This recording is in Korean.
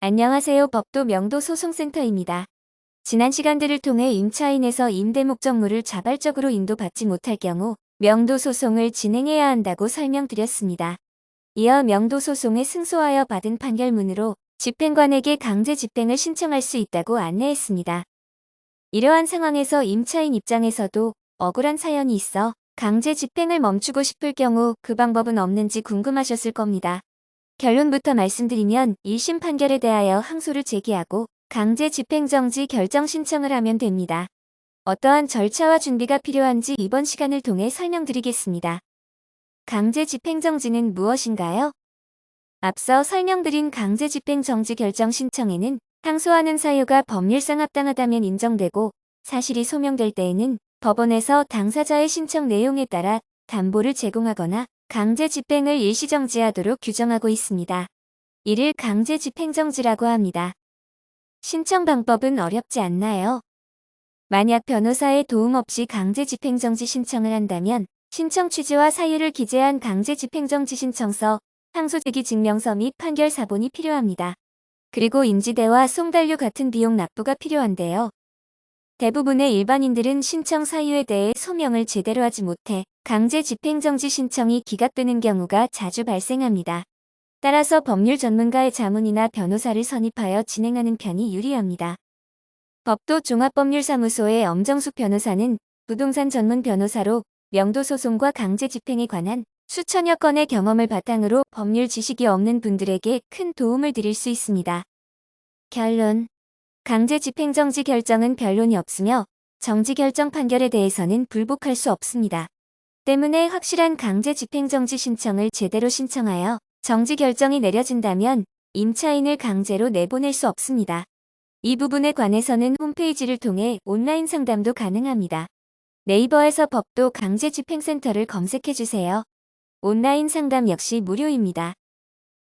안녕하세요. 법도 명도 소송센터입니다. 지난 시간들을 통해 임차인에서 임대 목적물을 자발적으로 인도받지 못할 경우 명도 소송을 진행해야 한다고 설명드렸습니다. 이어 명도 소송에 승소하여 받은 판결문으로 집행관에게 강제 집행을 신청할 수 있다고 안내했습니다. 이러한 상황에서 임차인 입장에서도 억울한 사연이 있어 강제 집행을 멈추고 싶을 경우 그 방법은 없는지 궁금하셨을 겁니다. 결론부터 말씀드리면 1심 판결에 대하여 항소를 제기하고 강제 집행정지 결정 신청을 하면 됩니다. 어떠한 절차와 준비가 필요한지 이번 시간을 통해 설명드리겠습니다. 강제 집행정지는 무엇인가요? 앞서 설명드린 강제 집행정지 결정 신청에는 항소하는 사유가 법률상 합당하다면 인정되고 사실이 소명될 때에는 법원에서 당사자의 신청 내용에 따라 담보를 제공하거나 강제 집행을 일시정지하도록 규정하고 있습니다. 이를 강제 집행정지라고 합니다. 신청 방법은 어렵지 않나요? 만약 변호사의 도움 없이 강제 집행정지 신청을 한다면 신청 취지와 사유를 기재한 강제 집행정지 신청서, 항소제기 증명서 및 판결 사본이 필요합니다. 그리고 인지대와 송달료 같은 비용 납부가 필요한데요. 대부분의 일반인들은 신청 사유에 대해 소명을 제대로 하지 못해 강제 집행정지 신청이 기각되는 경우가 자주 발생합니다. 따라서 법률 전문가의 자문이나 변호사를 선임하여 진행하는 편이 유리합니다. 법도 종합법률사무소의 엄정숙 변호사는 부동산 전문 변호사로 명도소송과 강제 집행에 관한 수천여 건의 경험을 바탕으로 법률 지식이 없는 분들에게 큰 도움을 드릴 수 있습니다. 결론 강제 집행정지 결정은 변론이 없으며 정지 결정 판결에 대해서는 불복할 수 없습니다. 때문에 확실한 강제 집행정지 신청을 제대로 신청하여 정지 결정이 내려진다면 임차인을 강제로 내보낼 수 없습니다. 이 부분에 관해서는 홈페이지를 통해 온라인 상담도 가능합니다. 네이버에서 법도 강제 집행센터를 검색해주세요. 온라인 상담 역시 무료입니다.